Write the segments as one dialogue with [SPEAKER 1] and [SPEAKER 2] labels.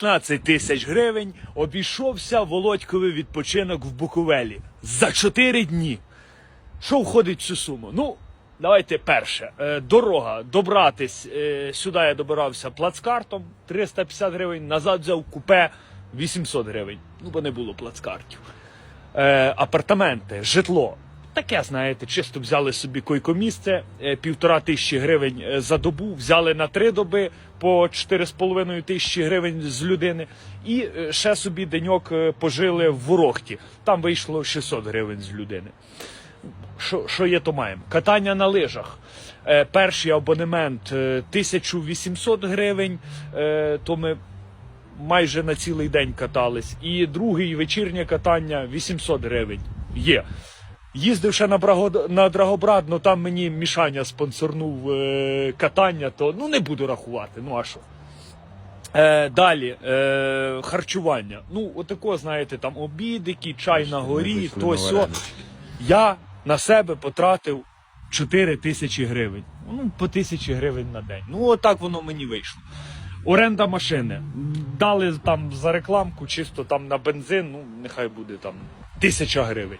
[SPEAKER 1] 15 тисяч гривень обійшовся Володьковий відпочинок в Буковелі за 4 дні. Що входить в цю суму? Ну, давайте перше. Е, дорога. Добратись е, сюди я добирався плацкартом 350 гривень, назад взяв купе 800 гривень. Ну, бо не було плацкартів. Е, апартаменти, житло. Таке, знаєте, чисто взяли собі койкомісце, е, півтора тисячі гривень е, за добу, взяли на три доби по 4,5 тисячі гривень з людини, і е, ще собі деньок пожили в Ворохті. Там вийшло 600 гривень з людини. Що, є, то маємо. Катання на лижах. Перший абонемент е, 1800 гривень, то ми майже на цілий день катались. І другий вечірнє катання 800 гривень. Є. Їздив ще на, Браго... на Драгобрат, ну там мені Мішаня спонсорнув е, катання, то ну не буду рахувати. Ну а що? Е, далі, е, харчування. Ну, отако, знаєте, там обідики, чай на горі, то сьо. Я на себе потратив 4 тисячі гривень. Ну, по тисячі гривень на день. Ну, отак воно мені вийшло. Оренда машини. Дали там за рекламку, чисто там на бензин, ну, нехай буде там тисяча гривень.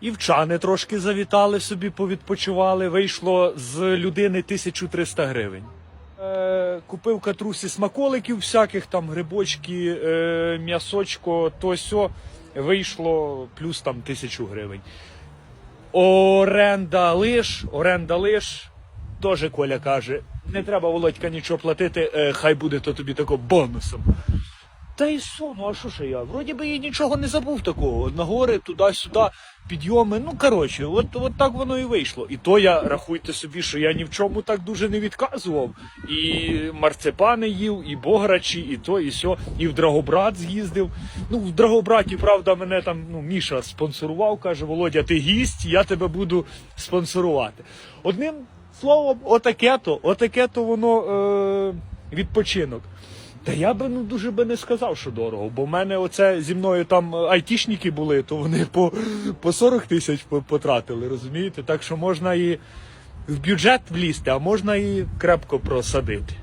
[SPEAKER 1] Івчани трошки завітали собі, повідпочивали. Вийшло з людини 1300 гривень. Е, купив катрусі смаколиків всяких, там грибочки, е, м'ясочко, то сьо. Вийшло плюс там тисячу гривень. Оренда лиш, оренда лиш. Теж Коля каже, не треба Володька нічого платити, е, хай буде то тобі тако бонусом. Та й що, ну а що ж я? Вроді би і нічого не забув такого. На гори, туди-сюди, підйоми. Ну коротше, от, от так воно і вийшло. І то я рахуйте собі, що я ні в чому так дуже не відказував. І марципани їв, і бограчі, і то, і сьо, і в Драгобрат з'їздив. Ну, в Драгобраті, правда, мене там ну, Міша спонсорував, каже: Володя, ти гість, я тебе буду спонсорувати. Одним словом, отаке то, отаке то воно е, відпочинок. Та я би ну дуже би не сказав, що дорого, бо в мене оце зі мною там е, айтішники були, то вони по, по 40 тисяч по- потратили, розумієте? Так що можна і в бюджет влізти, а можна і крепко просадити.